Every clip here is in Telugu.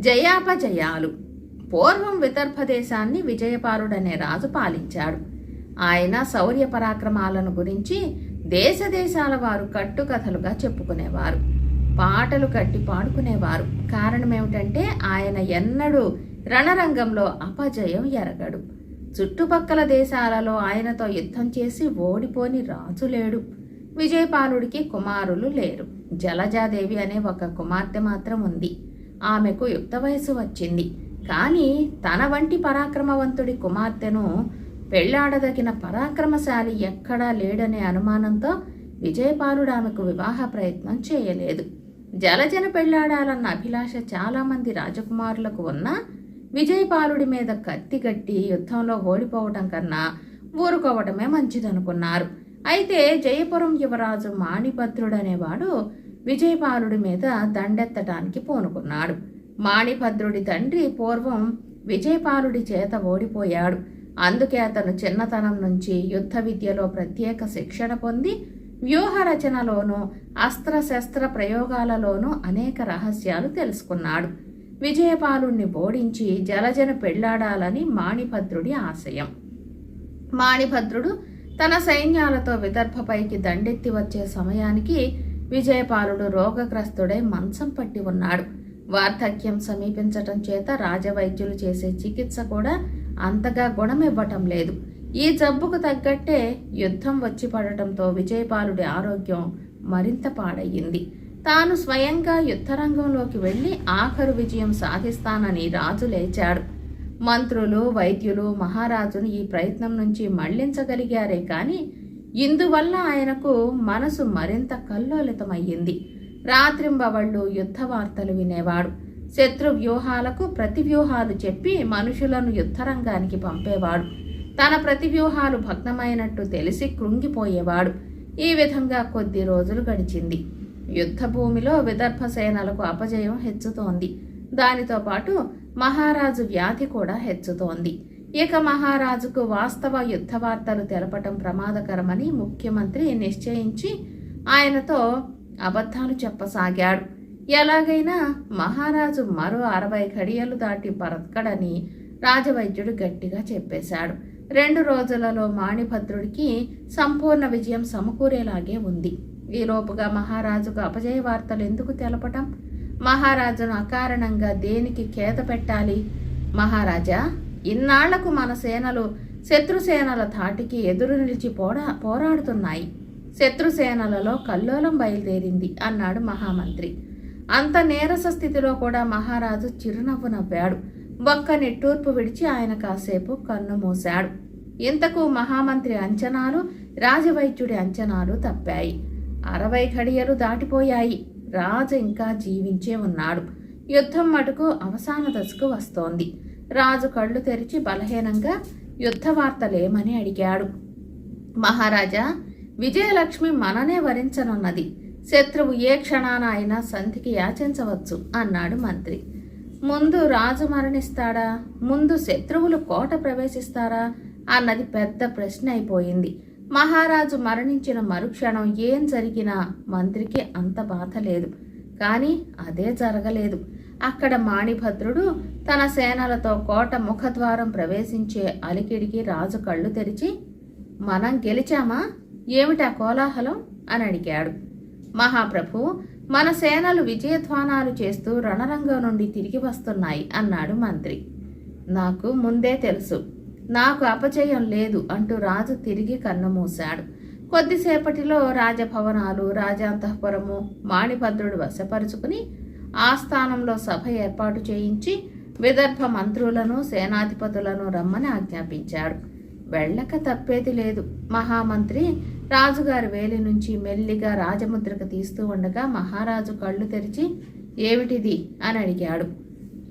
జయాపజయాలు. పూర్వం విదర్భ దేశాన్ని విజయపాలుడనే రాజు పాలించాడు. ఆయన శౌర్య పరాక్రమాలను గురించి దేశదేశాల వారు కట్టుకథలుగా చెప్పుకునేవారు. పాటలు కట్టి పాడుకునేవారు. కారణం ఏమిటంటే ఆయన ఎన్నడూ రణరంగంలో అపజయం ఎరగడు. చుట్టుపక్కల దేశాలలో ఆయనతో యుద్ధం చేసి ఓడిపోని రాజు లేడు. విజయపాలుడికి కుమారులు లేరు. జలజాదేవి అనే ఒక కుమార్తె మాత్రం ఉంది. ఆమెకు యుక్త వయసు వచ్చింది. కానీ తన వంటి పరాక్రమవంతుడి కుమార్తెను పెళ్ళాడదగిన పరాక్రమశాలి ఎక్కడా లేడనే అనుమానంతో విజయపాలుడు ఆమెకు వివాహ ప్రయత్నం చేయలేదు. జలజన పెళ్ళాడాలన్న అభిలాష చాలామంది రాజకుమారులకు ఉన్నా విజయపాలుడి మీద కత్తి కట్టి యుద్ధంలో ఓడిపోవటం కన్నా ఊరుకోవటమే మంచిదనుకున్నారు. అయితే జయపురం యువరాజు మాణిభద్రుడనేవాడు విజయపాలుడి మీద దండెత్తటానికి పూనుకున్నాడు. మాణిభద్రుడి తండ్రి పూర్వం విజయపాలుడి చేత ఓడిపోయాడు. అందుకే అతను చిన్నతనం నుంచి యుద్ధ విద్యలో ప్రత్యేక శిక్షణ పొంది వ్యూహ రచనలోనూ అస్త్రశస్త్ర ప్రయోగాలలోనూ అనేక రహస్యాలు తెలుసుకున్నాడు. విజయపాలుణ్ణి ఓడించి జలజను పెళ్ళాడాలని మాణిభద్రుడి ఆశయం. మాణిభద్రుడు తన సైన్యాలతో విదర్భపైకి దండెత్తి వచ్చే సమయానికి విజయపాలుడు రోగగ్రస్తుడై మంచం పట్టి ఉన్నాడు. వార్ధక్యం సమీపించటం చేత రాజవైద్యులు చేసే చికిత్స కూడా అంతగా గుణమివ్వటం లేదు. ఈ జబ్బుకు తగ్గట్టే యుద్ధం వచ్చి పడటంతో విజయపాలుడి ఆరోగ్యం మరింత పాడయ్యింది. తాను స్వయంగా యుద్ధరంగంలోకి వెళ్ళి ఆఖరు విజయం సాధిస్తానని రాజు లేచాడు. మంత్రులు వైద్యులు మహారాజును ఈ ప్రయత్నం నుంచి మళ్ళించగలిగారే కానీ ఇందువల్ల ఆయనకు మనసు మరింత కల్లోలితమయ్యింది. రాత్రింబవళ్ళు యుద్ధ వార్తలు వినేవాడు. శత్రు వ్యూహాలకు ప్రతి వ్యూహాలు చెప్పి మనుషులను యుద్ధరంగానికి పంపేవాడు. తన ప్రతి వ్యూహాలు భగ్నమైనట్టు తెలిసి కృంగిపోయేవాడు. ఈ విధంగా కొద్ది రోజులు గడిచింది. యుద్ధ భూమిలో విదర్భ సేనలకు అపజయం హెచ్చుతోంది. దానితో పాటు మహారాజు వ్యాధి కూడా హెచ్చుతోంది. ఇక మహారాజుకు వాస్తవ యుద్ధ వార్తలు తెలపటం ప్రమాదకరమని ముఖ్యమంత్రి నిశ్చయించి ఆయనతో అబద్ధాలు చెప్పసాగాడు. ఎలాగైనా మహారాజు మరో అరవై ఘడియలు దాటి బ్రతకడని రాజవైద్యుడు గట్టిగా చెప్పేశాడు. రెండు రోజులలో మాణిభద్రుడికి సంపూర్ణ విజయం సమకూరేలాగే ఉంది. ఈలోపుగా మహారాజుకు అపజయ వార్తలు ఎందుకు తెలపటం? మహారాజును అకారణంగా దేనికి కేత పెట్టాలి? మహారాజా ఇన్నాళ్ళకు మన సేనలు శత్రుసేనల ధాటికి ఎదురు నిలిచి పోరా పోరాడుతున్నాయి. శత్రుసేనలలో కల్లోలం బయలుదేరింది అన్నాడు మహామంత్రి. అంత నీరస స్థితిలో కూడా మహారాజు చిరునవ్వు నవ్వాడు. బొక్క నిట్టూర్పు విడిచి ఆయన కాసేపు కన్ను మూశాడు. ఇంతకు మహామంత్రి అంచనాలు రాజవైద్యుడి అంచనాలు తప్పాయి. అరవై ఘడియలు దాటిపోయాయి. రాజు ఇంకా జీవించే ఉన్నాడు. యుద్ధం మటుకు అవసాన దశకు వస్తోంది. రాజు కళ్ళు తెరిచి బలహీనంగా యుద్ధ వార్తలేమని అడిగాడు. మహారాజా విజయలక్ష్మి మననే వరించనున్నది. శత్రువు ఏ క్షణాన అయినా సంధికి యాచించవచ్చు అన్నాడు మంత్రి. ముందు రాజు మరణిస్తాడా? ముందు శత్రువులు కోట ప్రవేశిస్తారా? అన్నది పెద్ద ప్రశ్న అయిపోయింది. మహారాజు మరణించిన మరుక్షణం ఏం జరిగినా మంత్రికి అంత బాధ లేదు. కానీ అదే జరగలేదు. అక్కడ మాణిభద్రుడు తన సేనలతో కోట ముఖద్వారం ప్రవేశించే అలికిడికి రాజు కళ్ళు తెరిచి మనం గెలిచామా? ఏమిటా కోలాహలం? అని అడిగాడు. మహాప్రభు మన సేనలు విజయధ్వానాలు చేస్తూ రణరంగం నుండి తిరిగి వస్తున్నాయి అన్నాడు మంత్రి. నాకు ముందే తెలుసు. నాకు అపజయం లేదు అంటూ రాజు తిరిగి కన్నుమూశాడు కొద్దిసేపటిలో రాజభవనాలు రాజాంతఃపురము మాణిభద్రుడు వశపరుచుకుని ఆస్థానంలో సభ ఏర్పాటు చేయించి విదర్భ మంత్రులను సేనాధిపతులను రమ్మని ఆజ్ఞాపించాడు. వెళ్ళక తప్పేది లేదు. మహామంత్రి రాజుగారి వేలి నుంచి మెల్లిగా రాజముద్రకు తీస్తూ ఉండగా మహారాజు కళ్ళు తెరిచి ఏమిటిది? అని అడిగాడు.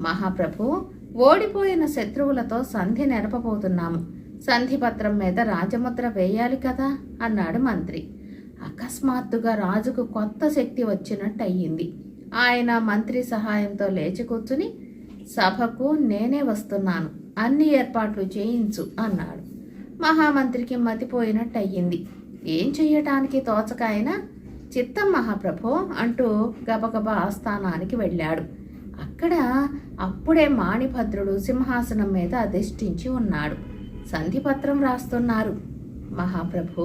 మహాప్రభు ఓడిపోయిన శత్రువులతో సంధి నెరపబోతున్నాము. సంధిపత్రం మీద రాజముద్ర వేయాలి కదా? అన్నాడు మంత్రి. అకస్మాత్తుగా రాజుకు కొత్త శక్తి వచ్చినట్టు అయ్యింది ఆయన మంత్రి సహాయంతో లేచి కూర్చుని సభకు నేనే వస్తున్నాను. అన్ని ఏర్పాట్లు చేయించు అన్నాడు. మహామంత్రికి మతిపోయినట్టు అయ్యింది ఏం చెయ్యటానికి తోచకాయన? చిత్తం మహాప్రభో అంటూ గబగబా ఆస్థానానికి వెళ్ళాడు. అక్కడ అక్కడ అప్పుడే మాణిభద్రుడు సింహాసనం మీద అధిష్ఠించి ఉన్నాడు. సంధిపత్రం రాస్తున్నారు. మహాప్రభు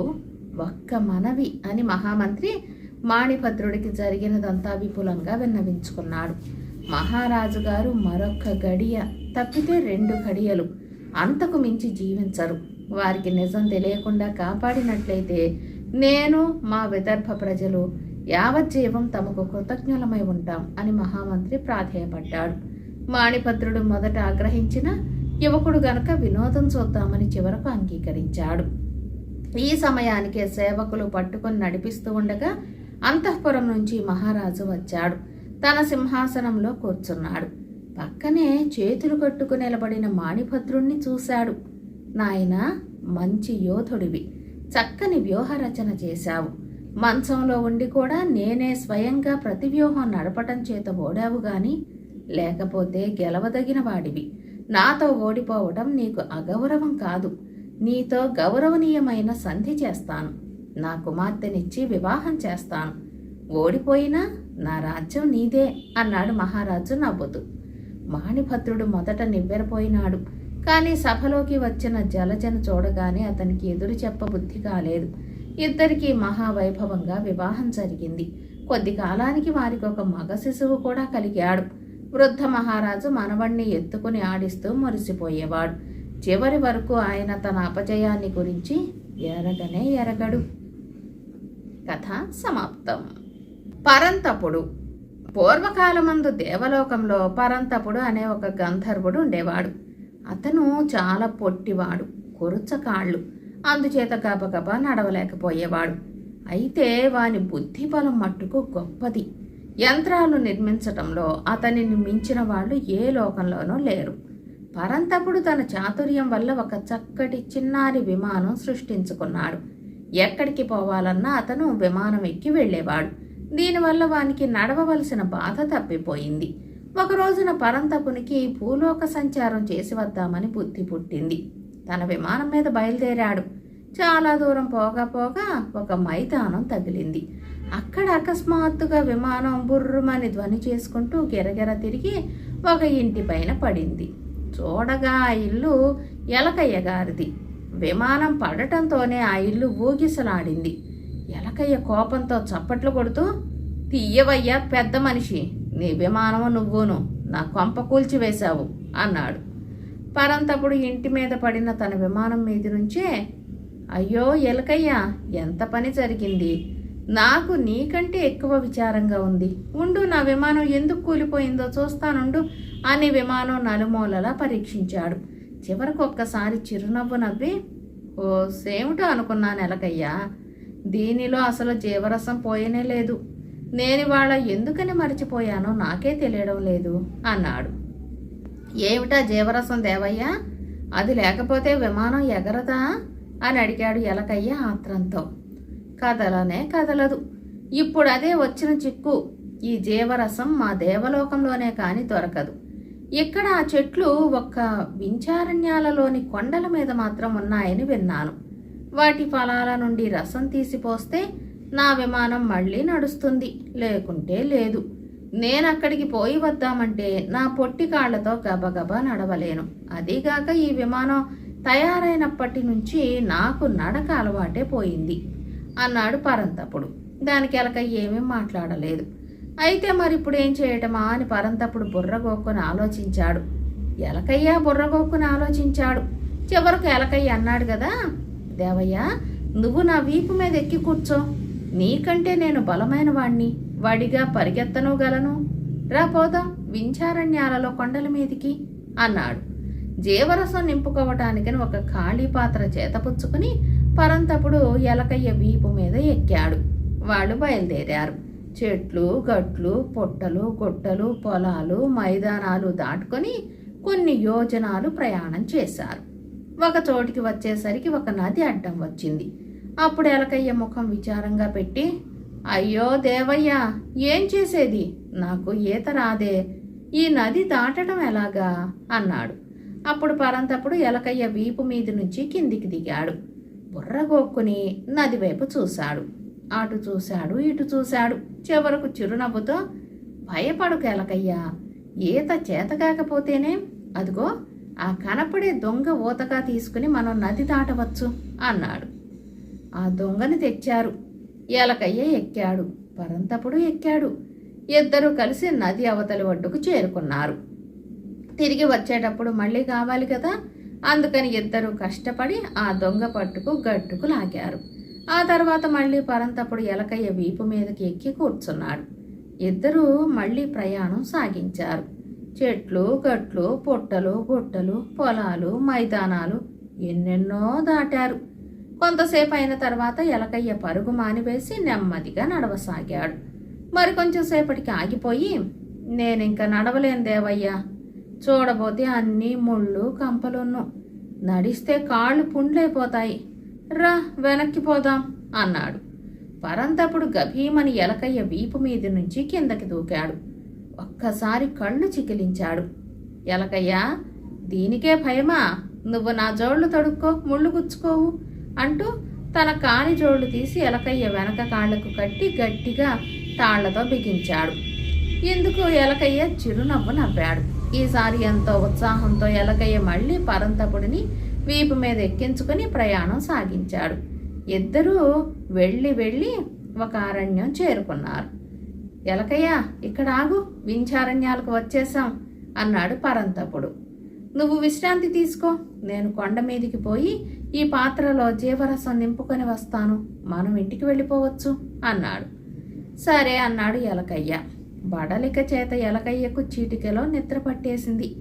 ఒక్క మనవి అని మహామంత్రి మాణిభద్రుడికి జరిగినదంతా విపులంగా విన్నవించుకున్నాడు. మహారాజు గారు మరొక్క గడియ తప్పితే రెండు గడియలు అంతకు మించి జీవించరు. వారికి నిజం తెలియకుండా కాపాడినట్లయితే నేను మా విదర్భ ప్రజలు యావజ్జీవం తమకు కృతజ్ఞులమై ఉంటాం అని మహామంత్రి ప్రాధేయపడ్డాడు. మాణిభద్రుడు మొదట ఆగ్రహించిన యువకుడు గనక వినోదం చూద్దామని చివరకు అంగీకరించాడు. ఈ సమయానికే సేవకులు పట్టుకొని నడిపిస్తూ ఉండగా అంతఃపురం నుంచి మహారాజు వచ్చాడు. తన సింహాసనంలో కూర్చున్నాడు. పక్కనే చేతులు కట్టుకు నిలబడిన మాణిభద్రుణ్ణి చూశాడు. నాయన మంచి యోధుడివి. చక్కని వ్యూహరచన చేశావు. మంచంలో ఉండి కూడా నేనే స్వయంగా ప్రతి వ్యూహం నడపటం చేత ఓడావు గాని లేకపోతే గెలవదగిన వాడివి. నాతో ఓడిపోవటం నీకు అగౌరవం కాదు. నీతో గౌరవనీయమైన సంధి చేస్తాను. నా కుమార్తెనిచ్చి వివాహం చేస్తాను. ఓడిపోయినా నా రాజ్యం నీదే అన్నాడు మహారాజు నవ్వుతూ. మాణిభద్రుడు మొదట నివ్వెరపోయినాడు. కానీ సభలోకి వచ్చిన జలజను చూడగానే అతనికి ఎదురు చెప్పబుద్ధి కాలేదు. ఇద్దరికీ మహావైభవంగా వివాహం జరిగింది. కొద్ది కాలానికి వారికి ఒక మగ శిశువు కూడా కలిగాడు. వృద్ధ మహారాజు మనవణ్ణి ఎత్తుకుని ఆడిస్తూ మురిసిపోయేవాడు. చివరి వరకు ఆయన తన అపజయాన్ని గురించి ఎరగనే ఎరగడు. కథ సమాప్తం. పరంతపుడు. పూర్వకాలమందు దేవలోకంలో పరంతపుడు అనే ఒక గంధర్వుడు ఉండేవాడు. అతను చాలా పొట్టివాడు కొరుచకాళ్ళు అందుచేత గబగబా నడవలేకపోయేవాడు. అయితే వాని బుద్ధి బలం మట్టుకు గొప్పది. యంత్రాలు నిర్మించటంలో అతనిని మించిన వాళ్ళు ఏ లోకంలోనూ లేరు. పరంతపుడు తన చాతుర్యం వల్ల ఒక చక్కటి చిన్నారి విమానం సృష్టించుకున్నాడు. ఎక్కడికి పోవాలన్నా అతను విమానం ఎక్కి వెళ్ళేవాడు. దీనివల్ల వానికి నడవవలసిన బాధ తప్పిపోయింది. ఒక రోజున పరంతపునికి భూలోక సంచారం చేసి వద్దామని బుద్ధి పుట్టింది. తన విమానం మీద బయలుదేరాడు. చాలా దూరం పోగా పోగా ఒక మైదానం తగిలింది. అక్కడ అకస్మాత్తుగా విమానం బుర్రుమని ధ్వని చేసుకుంటూ గిరగిర తిరిగి ఒక ఇంటి పైన పడింది. చూడగా ఆ ఇల్లు ఎలకయ్య గారిది. విమానం పడటంతోనే ఆ ఇల్లు ఊగిసలాడింది. ఎలకయ్య కోపంతో చప్పట్లు కొడుతూ తీయవయ్యా పెద్ద మనిషి నీ విమానము నువ్వును నా కొంప కూల్చివేశావు అన్నాడు. పరంతపుడు ఇంటి మీద పడిన తన విమానం మీద నుంచే అయ్యో ఎలకయ్య ఎంత పని జరిగింది? నాకు నీకంటే ఎక్కువ విచారంగా ఉంది. ఉండు నా విమానం ఎందుకు కూలిపోయిందో చూస్తానుండు అని విమానం నలుమూలలా పరీక్షించాడు. చివరకు ఒక్కసారి చిరునవ్వు నవ్వి ఓ సేమిటో అనుకున్నాను ఎలకయ్యా. దీనిలో అసలు జీవరసం పోయనే లేదు. నేను వాళ్ళ ఎందుకని మర్చిపోయానో నాకే తెలియడం లేదు అన్నాడు. ఏమిటా జీవరసం దేవయ్యా? అది లేకపోతే విమానం ఎగరదా? అని అడిగాడు ఎలకయ్య ఆత్రంతో. కదలనే కదలదు. ఇప్పుడు అదే వచ్చిన చిక్కు. ఈ జీవరసం మా దేవలోకంలోనే కాని దొరకదు. ఇక్కడ ఆ చెట్లు ఒక్క వించారణ్యాలలోని కొండల మీద మాత్రం ఉన్నాయని విన్నాను. వాటి ఫలాల నుండి రసం తీసిపోస్తే నా విమానం మళ్ళీ నడుస్తుంది. లేకుంటే లేదు. నేను అక్కడికి పోయి వద్దామంటే నా పొట్టి కాళ్ళతో గబగబా నడవలేను. అదీగాక ఈ విమానం తయారైనప్పటి నుంచి నాకు నడక అలవాటే పోయింది. అన్నాడు పరంతపుడు. దానికి ఎలక ఏమీ మాట్లాడలేదు. అయితే మరి ఇప్పుడు ఏం చేయటమా అని పరంతపుడు బుర్రగోక్కుని ఆలోచించాడు. ఎలకయ్య బుర్రగోక్కుని ఆలోచించాడు. చివరకు ఎలకయ్య అన్నాడు కదా దేవయ్య నువ్వు నా వీపు మీద ఎక్కి కూర్చో. నీకంటే నేను బలమైన వాణ్ణి. వాడిగా పరిగెత్తను గలను రా పోదాం వించారణ్యాలలో కొండల మీదికి అన్నాడు. జీవరసం నింపుకోవటానికని ఒక ఖాళీ పాత్ర చేతపుచ్చుకుని పరంతపుడు ఎలకయ్య వీపు మీద ఎక్కాడు. వాళ్ళు బయలుదేరారు. చెట్లు గట్లు పొట్టలు గుట్టలు పొలాలు మైదానాలు దాటుకొని కొన్ని యోజనాలు ప్రయాణం చేశారు. ఒక చోటికి వచ్చేసరికి ఒక నది అడ్డం వచ్చింది. అప్పుడు ఎలకయ్య ముఖం విచారంగా పెట్టి అయ్యో దేవయ్య ఏం చేసేది? నాకు ఈత రాదే. ఈ నది దాటడం ఎలాగా? అన్నాడు. అప్పుడు పరంతప్పుడు ఎలకయ్య వీపు మీద నుంచి కిందికి దిగాడు. బుర్రగొక్కుని నది వైపు చూశాడు. అటు చూశాడు ఇటు చూశాడు. చివరకు చిరునవ్వుతో భయపడుకు ఎలకయ్య ఈత చేత కాకపోతేనే అదిగో ఆ కనపడే దొంగ ఊతగా తీసుకుని మనం నది దాటవచ్చు అన్నాడు. ఆ దొంగని తెచ్చారు. ఎలకయ్య ఎక్కాడు. పరంతపుడు ఎక్కాడు. ఇద్దరూ కలిసి నది అవతలి ఒడ్డుకు చేరుకున్నారు. తిరిగి వచ్చేటప్పుడు మళ్ళీ కావాలి కదా? అందుకని ఇద్దరు కష్టపడి ఆ దొంగ పట్టుకు గట్టుకు లాగారు. ఆ తర్వాత మళ్ళీ పరంతపుడు ఎలకయ్య వీపు మీదకి ఎక్కి కూర్చున్నాడు. ఇద్దరూ మళ్ళీ ప్రయాణం సాగించారు. చెట్లు గట్లు పుట్టలు గుట్టలు పొలాలు మైదానాలు ఎన్నెన్నో దాటారు. కొంతసేపు అయిన తర్వాత ఎలకయ్య పరుగు మానివేసి నెమ్మదిగా నడవసాగాడు. మరి కొంచెం సేపటికి ఆగిపోయి నేనింక నడవలేను దేవయ్యా. చూడబోతే అన్నీ ముళ్ళు కంపలున్ను. నడిస్తే కాళ్ళు పుండ్లైపోతాయి. రా వెనక్కి పోదాం అన్నాడు. పరంతపుడు గభీమని ఎలకయ్య వీపు మీది నుంచి కిందకి దూకాడు. ఒక్కసారి కళ్ళు చికిలించాడు. ఎలకయ్య దీనికే భయమా? నువ్వు నా జోళ్ళు తడుక్కో ముళ్ళు గుచ్చుకోవు అంటూ తన కాని జోళ్ళు తీసి ఎలకయ్య వెనక కాళ్ళకు కట్టి గట్టిగా తాళ్ళతో బిగించాడు. ఇందుకు ఎలకయ్య చిరునవ్వు నవ్వాడు. ఈసారి ఎంతో ఉత్సాహంతో ఎలకయ్య మళ్ళీ పరంతపుడిని వీపు మీద ఎక్కించుకుని ప్రయాణం సాగించాడు. ఇద్దరూ వెళ్ళి వెళ్ళి ఒక అరణ్యం చేరుకున్నారు. ఎలకయ్య ఇక్కడ ఆగు వింఛారణ్యాలకు వచ్చేసాం అన్నాడు పరంతపుడు. నువ్వు విశ్రాంతి తీసుకో నేను కొండ మీదికి పోయి ఈ పాత్రలో జీవరసం నింపుకొని వస్తాను మనం ఇంటికి వెళ్ళిపోవచ్చు అన్నాడు. సరే అన్నాడు ఎలకయ్య. బడలిక చేత ఎలకయ్యకు చీటికలో నిద్ర పట్టేసింది.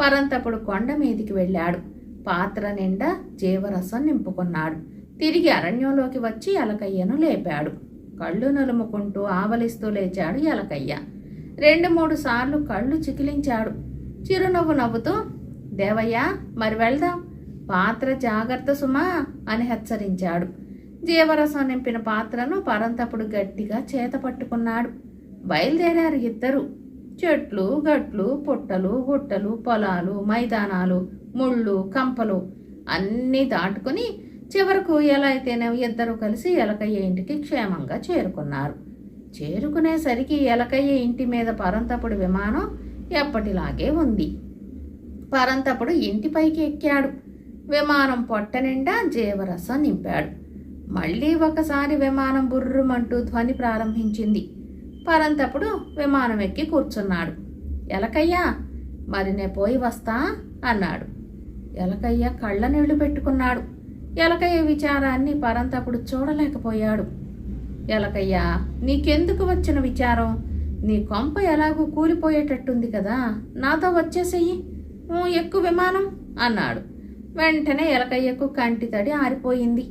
పరంతపుడు కొండ మీదికి వెళ్ళాడు. పాత్ర నిండా జీవరసం నింపుకున్నాడు. తిరిగి అరణ్యంలోకి వచ్చి ఎలకయ్యను లేపాడు. కళ్ళు నలుముకుంటూ ఆవలిస్తూ లేచాడు ఎలకయ్య. రెండు మూడు సార్లు కళ్ళు చికిలించాడు. చిరునవ్వు నవ్వుతూ దేవయ్య మరి వెళ్దాం. పాత్ర జాగ్రత్త సుమా అని హెచ్చరించాడు. జీవరసం నింపిన పాత్రను పరంతపుడు గట్టిగా చేత పట్టుకున్నాడు. బయలుదేరారు ఇద్దరు. చెట్లు గట్లు పుట్టలు గుట్టలు పొలాలు మైదానాలు ముళ్ళు కంపలు అన్నీ దాటుకుని చివరకు ఎలా అయితేనే ఇద్దరు కలిసి ఎలకయ్య ఇంటికి క్షేమంగా చేరుకున్నారు. చేరుకునేసరికి ఎలకయ్య ఇంటి మీద పరంతపుడు విమానం ఎప్పటిలాగే ఉంది. పరంతపుడు ఇంటిపైకి ఎక్కాడు. విమానం పొట్ట నిండా జీవరసం నింపాడు. మళ్ళీ ఒకసారి విమానం బుర్రుమంటూ ధ్వని ప్రారంభించింది. పరంతపుడు విమానం ఎక్కి కూర్చున్నాడు. ఎలకయ్య మరి నే పోయి వస్తా? అన్నాడు. ఎలకయ్య కళ్ళ నీళ్ళు పెట్టుకున్నాడు. ఎలకయ్య విచారాన్ని పరంతపుడు చూడలేకపోయాడు. ఎలకయ్య నీకెందుకు వచ్చిన విచారం? నీ కొంప ఎలాగూ కూలిపోయేటట్టుంది కదా నాతో వచ్చేసేయి. ఎక్కువ విమానం? అన్నాడు. వెంటనే ఎలకయ్యకు కంటి తడి ఆరిపోయింది.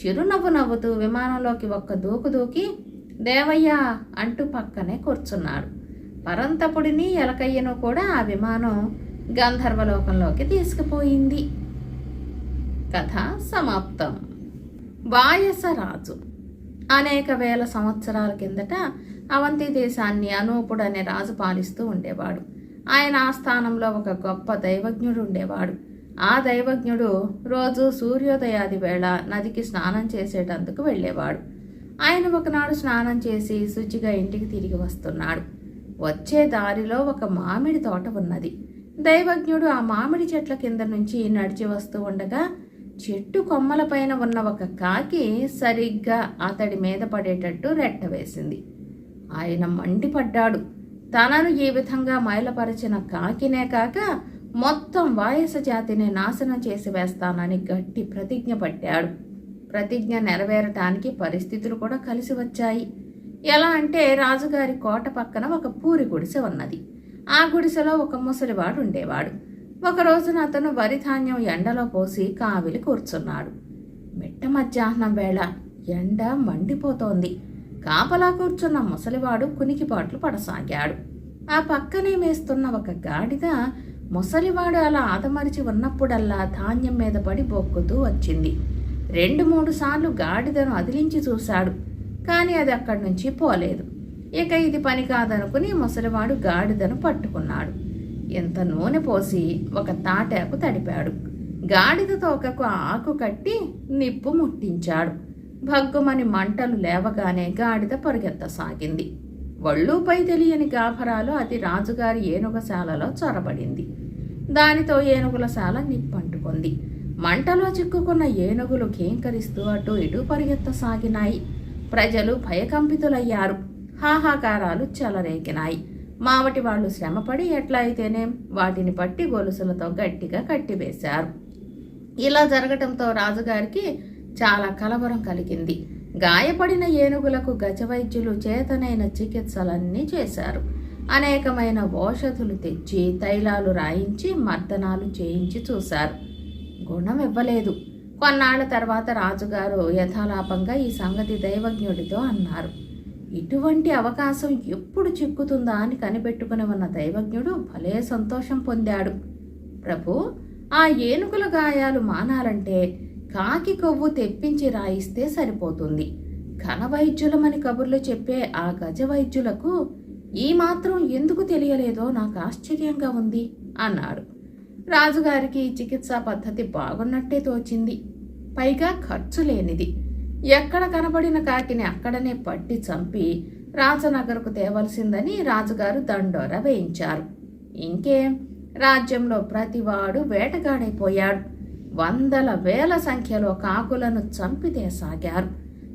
చిరునవ్వు నవ్వుతూ విమానంలోకి ఒక్క దూకు దూకి దేవయ్య అంటూ పక్కనే కూర్చున్నాడు. పరంతపుడిని ఎలకయ్యను కూడా ఆ విమానం గంధర్వలోకంలోకి తీసుకుపోయింది. కథ సమాప్తం. వాయసరాజు. అనేక వేల సంవత్సరాల కిందట అవంతి దేశాన్ని అనూపుడు అనే రాజు పాలిస్తూ ఉండేవాడు. ఆయన ఆస్థానంలో ఒక గొప్ప దైవజ్ఞుడు ఉండేవాడు. ఆ దైవజ్ఞుడు రోజు సూర్యోదయాది వేళ నదికి స్నానం చేసేటందుకు వెళ్ళేవాడు. ఆయన ఒకనాడు స్నానం చేసి శుచిగా ఇంటికి తిరిగి వస్తున్నాడు. వచ్చే దారిలో ఒక మామిడి తోట ఉన్నది. దైవజ్ఞుడు ఆ మామిడి చెట్ల కింద నుంచి నడిచి వస్తూ ఉండగా చెట్టు కొమ్మలపైన ఉన్న ఒక కాకి సరిగ్గా అతడి మీద పడేటట్టు రెట్ట వేసింది. ఆయన మండిపడ్డాడు తనను ఈ విధంగా మైలపరిచిన కాకినే కాక మొత్తం వాయస జాతిని నాశనం చేసి వేస్తానని గట్టి ప్రతిజ్ఞ పట్టాడు. ప్రతిజ్ఞ నెరవేరటానికి పరిస్థితులు కూడా కలిసి వచ్చాయి. ఎలా అంటే రాజుగారి కోట పక్కన ఒక పూరి గుడిసె ఉన్నది. ఆ గుడిసెలో ఒక ముసలివాడు ఉండేవాడు. ఒక రోజున అతను వరి ధాన్యం ఎండలో పోసి కావిలి కూర్చున్నాడు. మిట్ట మధ్యాహ్నం వేళ ఎండ మండిపోతోంది. కాపలా కూర్చున్న ముసలివాడు కునికిపాట్లు పడసాగాడు. ఆ పక్కనే మేస్తున్న ఒక గాడిద ముసలివాడు అలా ఆదమరిచి ఉన్నప్పుడల్లా ధాన్యం మీద పడి బొక్కుతూ వచ్చింది. రెండు మూడు సార్లు గాడిదను అదిలించి చూశాడు. కానీ అది అక్కడి నుంచి పోలేదు. ఇక ఇది పని కాదనుకుని ముసలివాడు గాడిదను పట్టుకున్నాడు. ఎంత నూనె పోసి ఒక తాటాకు తడిపాడు. గాడిద తోకకు ఆకు కట్టి నిప్పు ముట్టించాడు. భగ్గుమని మంటలు లేవగానే గాడిద పరిగెత్తసాగింది వళ్ళూపై తెలియని గాభరాలు అది రాజుగారి ఏనుగశాలలో చొరబడింది. దానితో ఏనుగుల శాల నిప్పంటుకుంది. మంటలో చిక్కుకున్న ఏనుగులు కేంకరిస్తూ అటు ఇటు పరిగెత్తసాగినాయి ప్రజలు భయకంపితులయ్యారు. హాహాకారాలు చెలరేగినాయి. మావటి వాళ్ళు శ్రమపడి ఎట్లా అయితేనేం వాటిని పట్టి గొలుసులతో గట్టిగా కట్టివేశారు. ఇలా జరగటంతో రాజుగారికి చాలా కలవరం కలిగింది. గాయపడిన ఏనుగులకు గజవైద్యులు చేతనైన చికిత్సలన్నీ చేశారు. అనేకమైన ఔషధులు తెచ్చి తైలాలు రాయించి మర్దనాలు చేయించి చూశారు. గుణం ఇవ్వలేదు. కొన్నాళ్ళ తర్వాత రాజుగారు యథాలాపంగా ఈ సంగతి దైవజ్ఞుడితో అన్నారు. ఇటువంటి అవకాశం ఎప్పుడు చిక్కుతుందా అని కనిపెట్టుకుని ఉన్న దైవజ్ఞుడు భలే సంతోషం పొందాడు. ప్రభు ఆ ఏనుగుల గాయాలు మానాలంటే కాకి కొవ్వు తెప్పించి రాయిస్తే సరిపోతుంది. ఘన వైద్యులమని కబుర్లు చెప్పే ఆ గజ వైద్యులకు ఈ మాత్రం ఎందుకు తెలియలేదో నాకు ఆశ్చర్యంగా ఉంది అన్నాడు. రాజుగారికి ఈ చికిత్సా పద్ధతి బాగున్నట్టే తోచింది. పైగా ఖర్చు లేనిది. ఎక్కడ కనబడిన కాకిని అక్కడనే పట్టి చంపి రాజనగర్కు తేవలసిందని రాజుగారు దండోర వేయించారు. ఇంకేం రాజ్యంలో ప్రతివాడు వేటగాడైపోయాడు. వందల వేల సంఖ్యలో కాకులను చంపితే సాగారు.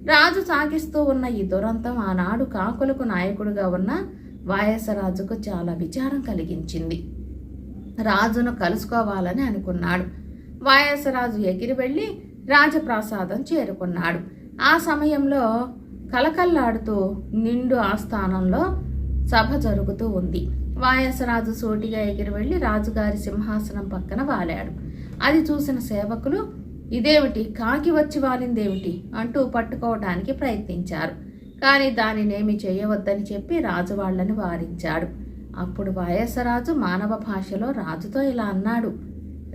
రాజు సాగిస్తూ ఉన్న ఈ దురంతం ఆనాడు కాకులకు నాయకుడిగా ఉన్న వాయసరాజుకు చాలా విచారం కలిగించింది. రాజును కలుసుకోవాలని అనుకున్నాడు. వాయసరాజు ఎగిరి వెళ్ళి రాజప్రాసాదం చేరుకున్నాడు. ఆ సమయంలో కలకల్లాడుతూ నిండు ఆస్థానంలో సభ జరుగుతూ ఉంది. వాయసరాజు సోటిగా ఎగిరి వెళ్ళి రాజుగారి సింహాసనం పక్కన వాలాడు. అది చూసిన సేవకులు ఇదేమిటి? కాకి వచ్చి వాలిందేమిటి? అంటూ పట్టుకోవడానికి ప్రయత్నించారు. కానీ దానినేమి చేయవద్దని చెప్పి రాజు వాళ్ళని వారించాడు. అప్పుడు వాయసరాజు మానవ భాషలో రాజుతో ఇలా అన్నాడు.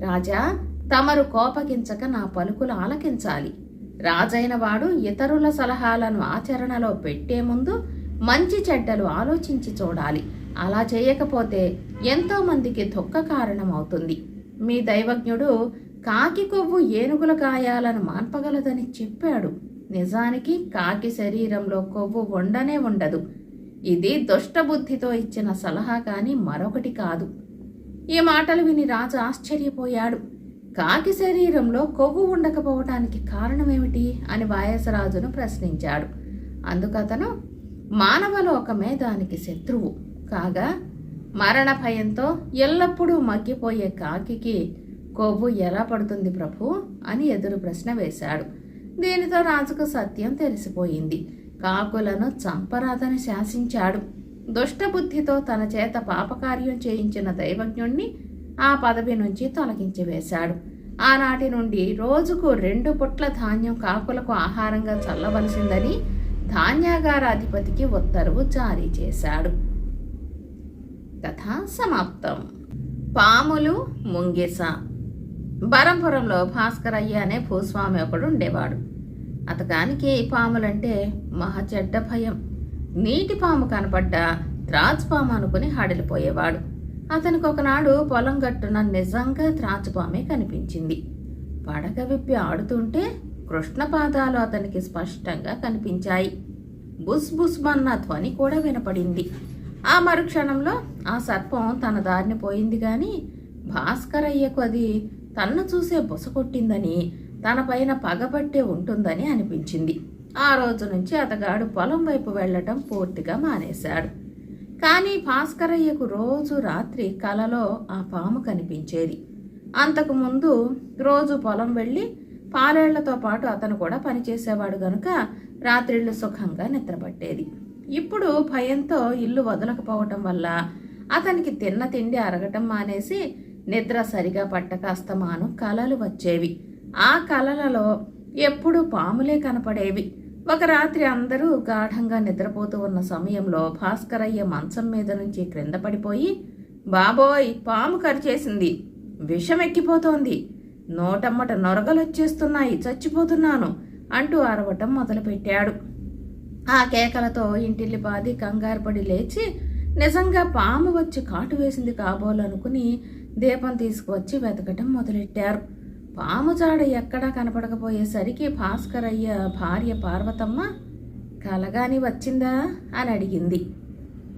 రాజా తమరు కోపగించక నా పలుకులు ఆలకించాలి. రాజైన వాడు ఇతరుల సలహాలను ఆచరణలో పెట్టే ముందు మంచి చెడ్డలు ఆలోచించి చూడాలి. అలా చేయకపోతే ఎంతోమందికి దుఃఖ కారణమవుతుంది. మీ దైవజ్ఞుడు కాకి కొవ్వు ఏనుగుల గాయాలను మాన్పగలదని చెప్పాడు. నిజానికి కాకి శరీరంలో కొవ్వు ఉండనే ఉండదు. ఇది దుష్టబుద్ధితో ఇచ్చిన సలహా కాని మరొకటి కాదు. ఈ మాటలు విని రాజు ఆశ్చర్యపోయాడు. కాకి శరీరంలో కొవ్వు ఉండకపోవటానికి కారణమేమిటి అని వాయసరాజును ప్రశ్నించాడు. అందుకతను మానవలోకమే దానికి శత్రువు. కాగా మరణ భయంతో ఎల్లప్పుడూ మగ్గిపోయే కాకికి కొవ్వు ఎలా పడుతుంది ప్రభు అని ఎదురు ప్రశ్న వేశాడు. దీనితో రాజుకు సత్యం తెలిసిపోయింది. కాకులను చంపరాదని శాసించాడు. దుష్టబుద్ధితో తన చేత పాపకార్యం చేయించిన దైవజ్ఞుణ్ణి ఆ పదవి నుంచి తొలగించి వేశాడు. ఆనాటి నుండి రోజుకు రెండు పుట్ల ధాన్యం కాకులకు ఆహారంగా చల్లవలసిందని ధాన్యాగారాధిపతికి ఉత్తర్వు జారీ చేశాడు. కథ సమాప్తం. పాములు ముంగిస. బరంపురంలో భాస్కరయ్య అనే భూస్వామి ఒకడు ఉండేవాడు. అతగానికి పాములంటే మహా చెడ్డ భయం. నీటి పాము కనపడ్డ త్రాచుపాము అనుకుని హడలిపోయేవాడు. అతనికి ఒకనాడు పొలం గట్టున నిజంగా త్రాచుపామే కనిపించింది. పడక విప్పి ఆడుతుంటే కృష్ణ పాదాలు అతనికి స్పష్టంగా కనిపించాయి. బుస్ బుస్ ధ్వని కూడా వినపడింది. ఆ మరుక్షణంలో ఆ సర్పం తన దారిని పోయింది కానీ భాస్కరయ్యకు అది తన్ను చూసే బుస కొట్టిందని తన పైన పగబట్టే ఉంటుందని అనిపించింది. ఆ రోజు నుంచి అతగాడు పొలం వైపు వెళ్ళటం పూర్తిగా మానేశాడు. కానీ భాస్కరయ్యకు రోజు రాత్రి కలలో ఆ పాము కనిపించేది. అంతకుముందు రోజు పొలం వెళ్ళి పాలేళ్ళతో పాటు అతను కూడా పనిచేసేవాడు గనుక రాత్రిళ్ళు సుఖంగా నిద్రపట్టేది. ఇప్పుడు భయంతో ఇల్లు వదలకపోవటం వల్ల అతనికి తిన్న తిండి అరగటం మానేసి నిద్ర సరిగా పట్టక అస్తమాను కలలు వచ్చేవి. ఆ కలలలో ఎప్పుడూ పాములే కనపడేవి. ఒక రాత్రి అందరూ గాఢంగా నిద్రపోతూ ఉన్న సమయంలో భాస్కరయ్య మంచం మీద నుంచి క్రింద పడిపోయి బాబోయ్ పాము కరిచేసింది. విషం ఎక్కిపోతోంది. నోటమ్మట నొరగలొచ్చేస్తున్నాయి. చచ్చిపోతున్నాను అంటూ అరవటం మొదలుపెట్టాడు. ఆ కేకలతో ఇంటిల్లిపాది కంగారు కంగారుపడి లేచి నిజంగా పాము వచ్చి కాటు వేసింది కాబోలనుకుని దీపం తీసుకువచ్చి వెతకటం మొదలెట్టారు. పాము జాడ ఎక్కడా కనపడకపోయేసరికి భాస్కరయ్య భార్య పార్వతమ్మ కలగాని వచ్చిందా? అని అడిగింది.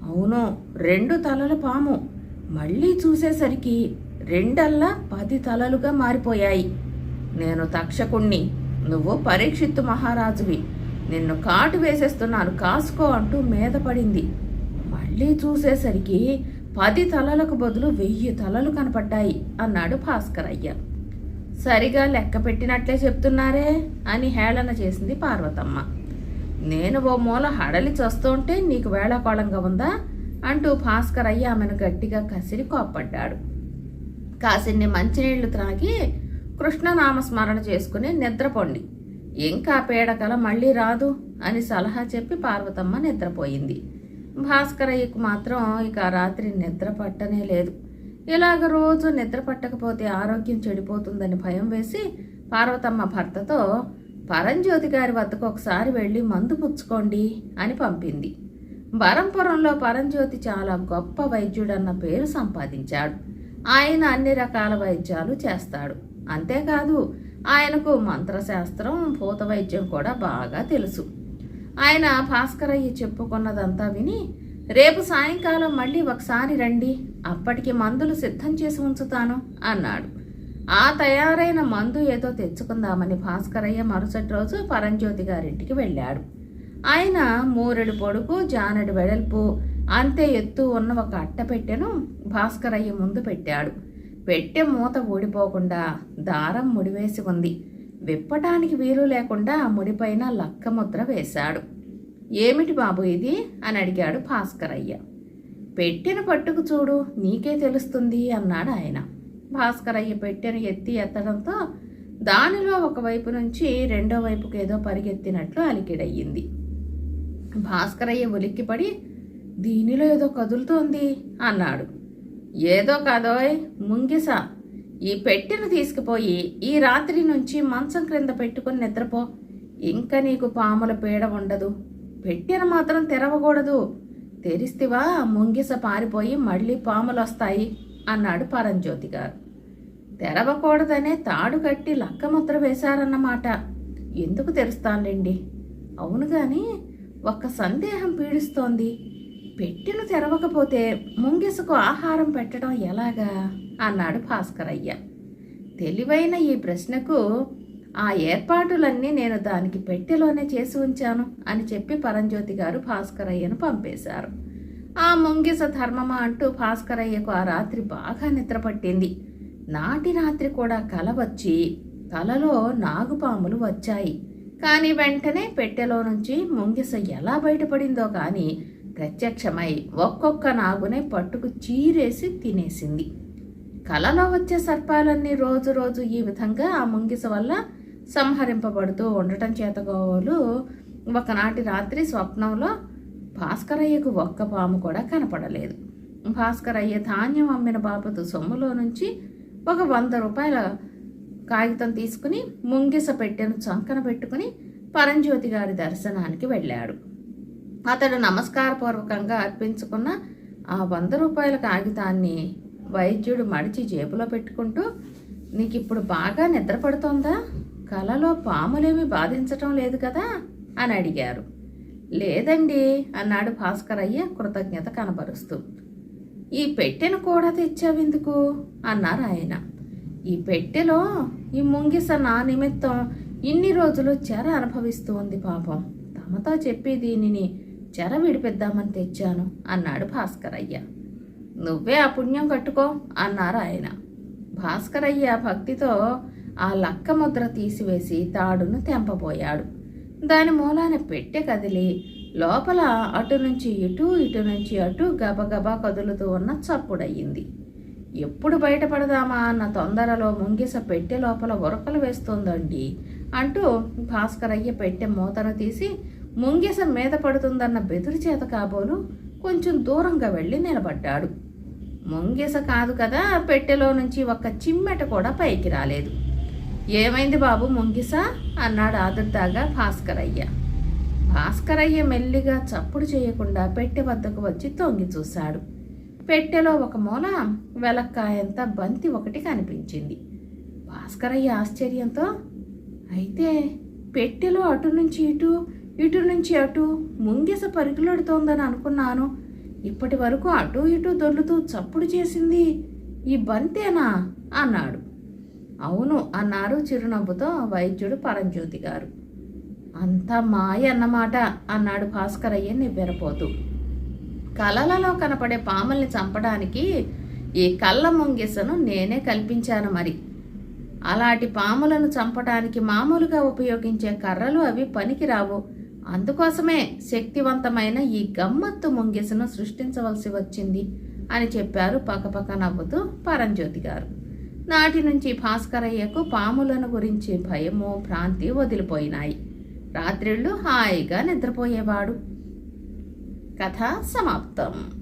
అవును రెండు తలల పాము. మళ్ళీ చూసేసరికి రెండల్లా పది తలలుగా మారిపోయాయి. నేను తక్షకుణ్ణి నువ్వు పరీక్షిత్తు మహారాజువి. నిన్ను కాటు వేసేస్తున్నాను కాసుకో అంటూ మీద పడింది. మళ్ళీ చూసేసరికి పది తలలకు బదులు వెయ్యి తలలు కనపడ్డాయి అన్నాడు భాస్కరయ్య. సరిగా లెక్క పెట్టినట్లే చెప్తున్నారే అని హేళన చేసింది పార్వతమ్మ. నేను ఓ మూల హడలి చూస్తుంటే నీకు వేళాకోళంగా ఉందా? అంటూ భాస్కరయ్య ఆమెను గట్టిగా కసిరి కోప్పడ్డాడు. కాసిన్ని మంచినీళ్ళు త్రాగి కృష్ణనామస్మరణ చేసుకుని నిద్రపోండి. ఇంకా పీడకల మళ్ళీ రాదు అని సలహా చెప్పి పార్వతమ్మ నిద్రపోయింది. భాస్కరయ్యకు మాత్రం ఇక రాత్రి నిద్ర పట్టనే లేదు. ఇలాగ రోజు నిద్ర పట్టకపోతే ఆరోగ్యం చెడిపోతుందని భయం వేసి పార్వతమ్మ భర్తతో పరంజ్యోతి గారి వద్దకు ఒకసారి వెళ్ళి మందు పుచ్చుకోండి అని పంపింది. బరంపురంలో పరంజ్యోతి చాలా గొప్ప వైద్యుడన్న పేరు సంపాదించాడు. ఆయన అన్ని రకాల వైద్యాలు చేస్తాడు. అంతేకాదు ఆయనకు మంత్రశాస్త్రం భూత వైద్యం కూడా బాగా తెలుసు. ఆయన భాస్కరయ్య చెప్పుకున్నదంతా విని రేపు సాయంకాలం మళ్ళీ ఒకసారి రండి అప్పటికి మందులు సిద్ధం చేసి ఉంచుతాను అన్నాడు. ఆ తయారైన మందు ఏదో తెచ్చుకుందామని భాస్కరయ్య మరుసటి రోజు పరంజ్యోతి గారింటికి వెళ్ళాడు. ఆయన మూరెడు పొడుగు జానడి వెడల్పు అంతే ఎత్తు ఉన్న ఒక అట్టపెట్టెను భాస్కరయ్య ముందు పెట్టాడు. పెట్టె మూత ఊడిపోకుండా దారం ముడివేసి ఉంది. విప్పటానికి వీలు లేకుండా ఆ ముడిపైన లక్క ముద్ర వేశాడు. ఏమిటి బాబు ఇది? అని అడిగాడు భాస్కరయ్య పెట్టిన పట్టుకు చూడు నీకే తెలుస్తుంది అన్నాడు ఆయన. భాస్కరయ్య పెట్టెను ఎత్తి ఎత్తడంతో దానిలో ఒక వైపు నుంచి రెండో వైపుకు ఏదో పరిగెత్తినట్లు అలికిడయ్యింది. భాస్కరయ్య ఉలిక్కిపడి దీనిలో ఏదో కదులుతోంది అన్నాడు. ఏదో కాదోయ్ ముంగిస. ఈ పెట్టెను తీసుకుపోయి ఈ రాత్రి నుంచి మంచం క్రింద పెట్టుకుని నిద్రపో. ఇంకా నీకు పాముల పీడ ఉండదు. పెట్టెను మాత్రం తెరవకూడదు. తెరిస్తివా ముంగిస పారిపోయి మళ్ళీ పాములు వస్తాయి అన్నాడు పరంజ్యోతి గారు. తెరవకూడదనే తాడు కట్టి లక్కముద్ర వేశారన్నమాట. ఎందుకు తెరుస్తానులేండి? అవును కానీ ఒక్క సందేహం పీడిస్తోంది. పెట్టెను తెరవకపోతే ముంగిసకు ఆహారం పెట్టడం ఎలాగా? అన్నాడు భాస్కరయ్య. తెలివైన ఈ ప్రశ్నకు ఆ ఏర్పాటులన్నీ నేను దానికి పెట్టెలోనే చేసి ఉంచాను అని చెప్పి పరంజ్యోతి గారు భాస్కరయ్యను పంపేశారు. ఆ ముంగిస ధర్మమా అంటూ భాస్కరయ్యకు ఆ రాత్రి బాగా నిద్రపట్టింది. నాటి రాత్రి కూడా కల వచ్చి కలలో నాగుపాములు వచ్చాయి. కానీ వెంటనే పెట్టెలో నుంచి ముంగిస ఎలా బయటపడిందో కానీ ప్రత్యక్షమై ఒక్కొక్క నాగునే పట్టుకు చీరేసి తినేసింది. కలలో వచ్చే సర్పాలన్నీ రోజు రోజు ఈ విధంగా ఆ ముంగిస వల్ల సంహరింపబడుతూ ఉండటం చేతగోవులు ఒకనాటి రాత్రి స్వప్నంలో భాస్కరయ్యకు ఒక్క పాము కూడా కనపడలేదు. భాస్కరయ్య ధాన్యం అమ్మిన బాపతు సొమ్ములో నుంచి ఒక వంద రూపాయల కాగితం తీసుకుని ముంగిస పెట్టెను చంకన పెట్టుకుని పరంజ్యోతి గారి దర్శనానికి వెళ్ళాడు. అతడు నమస్కారపూర్వకంగా అర్పించుకున్న ఆ వంద రూపాయల కాగితాన్ని వైద్యుడు మడిచి జేబులో పెట్టుకుంటూ నీకు ఇప్పుడు బాగా నిద్రపడుతోందా కలలో పాములేమి బాధించటం లేదు కదా? అని అడిగారు. లేదండి అన్నాడు భాస్కరయ్య కృతజ్ఞత కనబరుస్తూ. ఈ పెట్టెను కూడా తెచ్చావెందుకు? అన్నారు ఆయన. ఈ పెట్టెలో ఈ ముంగిస నా నిమిత్తం ఇన్ని రోజులు చెర అనుభవిస్తూ ఉంది పాపం. తమతో చెప్పి దీనిని చెర విడిపిద్దామని తెచ్చాను అన్నాడు భాస్కరయ్య నువ్వే ఆ పుణ్యం కట్టుకో అన్నారు ఆయన. భాస్కరయ్య భక్తితో ఆ లక్క ముద్ర తీసివేసి తాడును తెంపబోయాడు. దాని మూలాన పెట్టె కదిలి లోపల అటు నుంచి ఇటు ఇటు నుంచి అటు గబగబా కదులుతూ ఉన్న చప్పుడయ్యింది. ఎప్పుడు బయటపడదామా అన్న తొందరలో ముంగిస పెట్టె లోపల ఉరకలు వేస్తోందండి అంటూ భాస్కరయ్య పెట్టె మూతను తీసి ముంగిస మీద పడుతుందన్న బెదురు చేత కాబోలు కొంచెం దూరంగా వెళ్ళి నిలబడ్డాడు. ముంగిస కాదు కదా పెట్టెలో నుంచి ఒక్క చిమ్మెట కూడా పైకి రాలేదు. ఏమైంది బాబు? ముంగిసా? అన్నాడు ఆదుర్దాగా భాస్కరయ్య. భాస్కరయ్య మెల్లిగా చప్పుడు చేయకుండా పెట్టె వద్దకు వచ్చి తొంగి చూశాడు. పెట్టెలో ఒక మూల వెలక్కాయంత బంతి ఒకటి కనిపించింది. భాస్కరయ్య ఆశ్చర్యంతో అయితే పెట్టెలో అటు నుంచి ఇటు ఇటు నుంచి అటు ముంగిస పరుగులెడుతోందని అనుకున్నాను. ఇప్పటి వరకు అటు ఇటు దొల్లుతూ చప్పుడు చేసింది ఈ బంతేనా? అన్నాడు. అవును అన్నారు చిరునవ్వుతో వైద్యుడు పరంజ్యోతి గారు. అంతా మాయ అన్నమాట అన్నాడు భాస్కరయ్య నివ్వెరపోతూ. కలలలో కనపడే పాముల్ని చంపడానికి ఈ కళ్ళ ముంగిసను నేనే కల్పించాను మరి. అలాంటి పాములను చంపడానికి మామూలుగా ఉపయోగించే కర్రలు అవి పనికిరావు. అందుకోసమే శక్తివంతమైన ఈ గమ్మత్తు ముంగిసను సృష్టించవలసి వచ్చింది అని చెప్పారు పక్కపక్క నవ్వుతూ పరంజ్యోతి గారు. నాటి నుంచి భాస్కరయ్యకు పాములను గురించి భయము భ్రాంతి వదిలిపోయినాయి. రాత్రిళ్ళు హాయిగా నిద్రపోయేవాడు. కథ సమాప్తం.